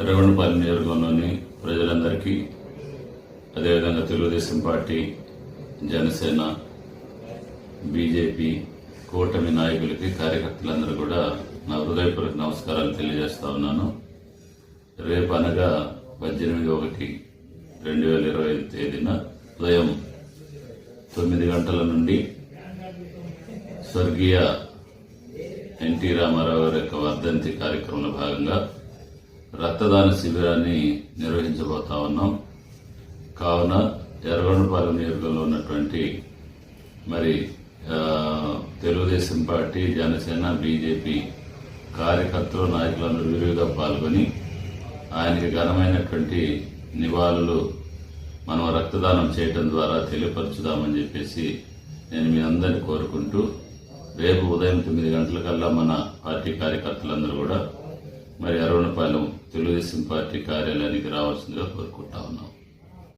రేవణపల్లి నియోజకవర్గంలోని ప్రజలందరికీ అదేవిధంగా తెలుగుదేశం పార్టీ జనసేన బీజేపీ కూటమి నాయకులకి కార్యకర్తలందరూ కూడా నా హృదయపూర్వక నమస్కారాలు తెలియజేస్తా ఉన్నాను. రేపు అనగా పద్దెనిమిది ఒకటి రెండు వేల ఇరవై ఐదు తేదీన ఉదయం తొమ్మిది గంటల నుండి స్వర్గీయ ఎన్టీ రామారావు గారి యొక్క వర్ధంతి కార్యక్రమంలో భాగంగా రక్తదాన శిబిరాన్ని నిర్వహించబోతా ఉన్నాం. కావున ఎర్రగొండపాలెం నియోజకవర్గంలో ఉన్నటువంటి మరి తెలుగుదేశం పార్టీ జనసేన బీజేపీ కార్యకర్తలు నాయకులందరూ విరివిగా పాల్గొని ఆయనకి ఘనమైనటువంటి నివాళులు మనం రక్తదానం చేయటం ద్వారా తెలియపరచుదామని చెప్పేసి నేను మీ అందరిని కోరుకుంటూ రేపు ఉదయం తొమ్మిది గంటలకల్లా మన పార్టీ కార్యకర్తలందరూ కూడా మరి అరవణపాలెం తెలుగుదేశం పార్టీ కార్యాలయానికి రావాల్సిందిగా కోరుకుంటా ఉన్నాం.